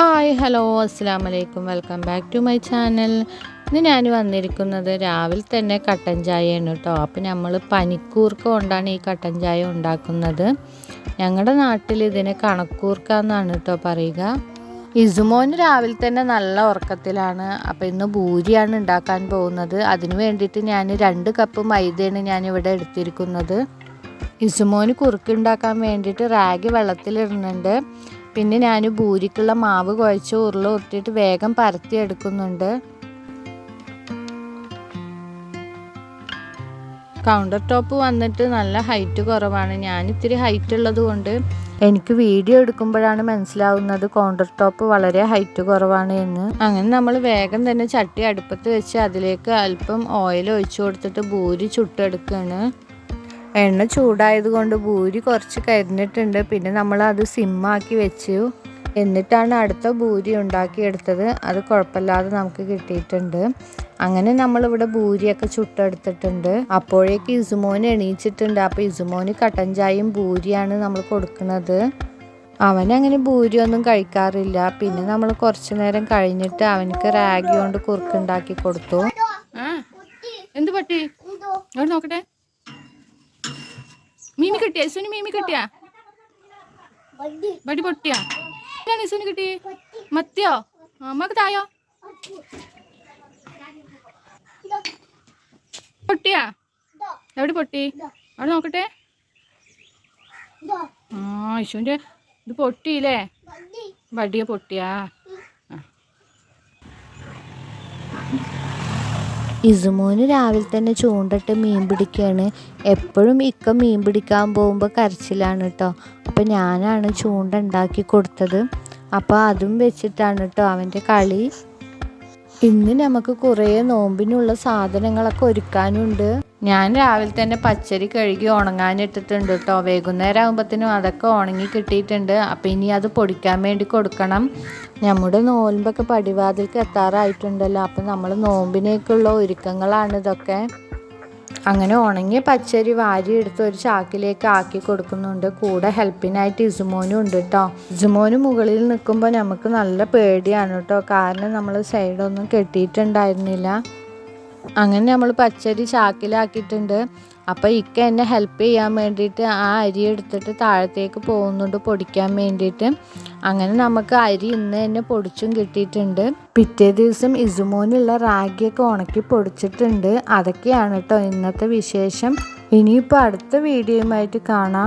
Hi hello അസ്സാം വലൈക്കും welcome back to my channel. ഇന്ന് ഞാൻ വന്നിരിക്കുന്നത് രാവിലെ തന്നെ കട്ടൻ ചായയാണ് കേട്ടോ അപ്പോൾ നമ്മൾ പനിക്കൂർക്ക കൊണ്ടാണ് ഈ കട്ടൻ ചായ ഉണ്ടാക്കുന്നത്. ഞങ്ങളുടെ നാട്ടിൽ ഇതിനെ കണക്കൂർക്ക എന്നാണ് കേട്ടോ പറയുക. ഇസുമോന് രാവിലെ തന്നെ നല്ല ഉറക്കത്തിലാണ്. അപ്പോൾ ഇന്ന് ഭൂരിയാണ് ഉണ്ടാക്കാൻ പോകുന്നത്. അതിനു വേണ്ടിയിട്ട് ഞാൻ രണ്ട് കപ്പ് മൈദയാണ് ഞാൻ ഇവിടെ എടുത്തിരിക്കുന്നത്. ഇസുമോന് കുറുക്കുണ്ടാക്കാൻ വേണ്ടിയിട്ട് റാഗി വെള്ളത്തിലിടുന്നുണ്ട്. പിന്നെ ഞാൻ ഭൂരിക്കുള്ള മാവ് കുഴച്ച് ഉരുള ഉരുട്ടിയിട്ട് വേഗം പരത്തി എടുക്കുന്നുണ്ട്. കൗണ്ടർ ടോപ്പ് വന്നിട്ട് നല്ല ഹൈറ്റ് കുറവാണ്. ഞാൻ ഇത്തിരി ഹൈറ്റ് ഉള്ളത് കൊണ്ട് എനിക്ക് വീഡിയോ എടുക്കുമ്പോഴാണ് മനസ്സിലാവുന്നത് കൗണ്ടർ ടോപ്പ് വളരെ ഹൈറ്റ് കുറവാണ് എന്ന്. അങ്ങനെ നമ്മൾ വേഗം തന്നെ ചട്ടി അടുപ്പത്ത് വെച്ച് അതിലേക്ക് അല്പം ഓയിൽ ഒഴിച്ചു കൊടുത്തിട്ട് ഭൂരി ചുട്ടെടുക്കുകയാണ് എണ്ണ ചൂടായതുകൊണ്ട് ഭൂരി കുറച്ച് കരിഞ്ഞിട്ടുണ്ട്. പിന്നെ നമ്മൾ അത് സിമ്മാക്കി വെച്ചു. എന്നിട്ടാണ് അടുത്ത ഭൂരി ഉണ്ടാക്കിയെടുത്തത് അത് കുഴപ്പമില്ലാതെ നമുക്ക് കിട്ടിയിട്ടുണ്ട്. അങ്ങനെ നമ്മളിവിടെ ഭൂരിയൊക്കെ ചുട്ടെടുത്തിട്ടുണ്ട്. അപ്പോഴേക്ക് ഇസുമോൻ എണീച്ചിട്ടുണ്ട്. അപ്പോൾ ഇസുമോന് കട്ടൻ ചായയും ഭൂരിയാണ് നമ്മൾ കൊടുക്കുന്നത്. അവനങ്ങനെ അങ്ങനെ ഒന്നും കഴിക്കാറില്ല. പിന്നെ നമ്മൾ കുറച്ചു നേരം കഴിഞ്ഞിട്ട് അവനക്ക് റാഗി കൊണ്ട് കുറുക്കുണ്ടാക്കി കൊടുത്തു. എന്ത് പട്ടി? അവിടെ നോക്കട്ടെ. മീമി കിട്ടിയ? സുനി മീമി കിട്ടിയ? വടി പൊട്ടിയ? എന്താണ് ഇസുനി കിട്ടി? മത്തിയോ? അമ്മയ്ക്ക് തായോ? പൊട്ടിയാ? എവിടെ പൊട്ടി? അവിടെ നോക്കട്ടെ. ആ ഇശുവിന്റെ ഇത് പൊട്ടിയില്ലേ? വടിയ പൊട്ടിയാ. ഇസുമോന് രാവിലെ തന്നെ ചൂണ്ടിട്ട് മീൻ പിടിക്കുകയാണ് എപ്പോഴും ഇക്ക മീൻ പിടിക്കാൻ പോകുമ്പോൾ കരച്ചിലാണ് കേട്ടോ അപ്പോൾ ഞാനാണ് ചൂണ്ട ഉണ്ടാക്കി കൊടുത്തത്. അപ്പോൾ അതും വെച്ചിട്ടാണ് കേട്ടോ അവന്റെ കളി. ഇന്ന് നമുക്ക് കുറേ നോമ്പിനുള്ള സാധനങ്ങളൊക്കെ ഒരുക്കാനുണ്ട്. ഞാൻ രാവിലെ തന്നെ പച്ചരി കഴുകി ഉണങ്ങാനിട്ടിട്ടുണ്ട് കേട്ടോ വൈകുന്നേരം ആകുമ്പോഴത്തേനും അതൊക്കെ ഉണങ്ങി കിട്ടിയിട്ടുണ്ട്. അപ്പം ഇനി അത് പൊടിക്കാൻ വേണ്ടി കൊടുക്കണം. നമ്മുടെ നോമ്പൊക്കെ പടിവാതിൽക്ക് എത്താറായിട്ടുണ്ടല്ലോ. അപ്പം നമ്മൾ നോമ്പിനേക്കുള്ള ഒരുക്കങ്ങളാണ് ഇതൊക്കെ. അങ്ങനെ ഉണങ്ങിയ പച്ചരി വാരി എടുത്ത് ഒരു ചാക്കിലേക്ക് ആക്കി കൊടുക്കുന്നുണ്ട്. കൂടെ ഹെൽപ്പിനായിട്ട് ഇസുമോനും ഉണ്ട് കേട്ടോ ഇസുമോന് മുകളിൽ നിൽക്കുമ്പോൾ നമുക്ക് നല്ല പേടിയാണ് കേട്ടോ കാരണം നമ്മൾ സൈഡൊന്നും കെട്ടിയിട്ടുണ്ടായിരുന്നില്ല. അങ്ങനെ നമ്മൾ പച്ചരി ചാക്കിലാക്കിയിട്ടുണ്ട്. അപ്പോൾ ഇക്ക എന്നെ ഹെൽപ്പ് ചെയ്യാൻ വേണ്ടിയിട്ട് ആ അരി എടുത്തിട്ട് താഴത്തേക്ക് പോകുന്നുണ്ട് പൊടിക്കാൻ വേണ്ടിയിട്ട്. അങ്ങനെ നമുക്ക് അരി ഇന്ന് തന്നെ പൊടിച്ചും കിട്ടിയിട്ടുണ്ട്. പിറ്റേ ദിവസം ഇസുമോനുള്ള റാഗിയൊക്കെ ഉണക്കി പൊടിച്ചിട്ടുണ്ട്. അതൊക്കെയാണ് കേട്ടോ ഇന്നത്തെ വിശേഷം. ഇനിയിപ്പോൾ അടുത്ത വീഡിയോയുമായിട്ട് കാണാം.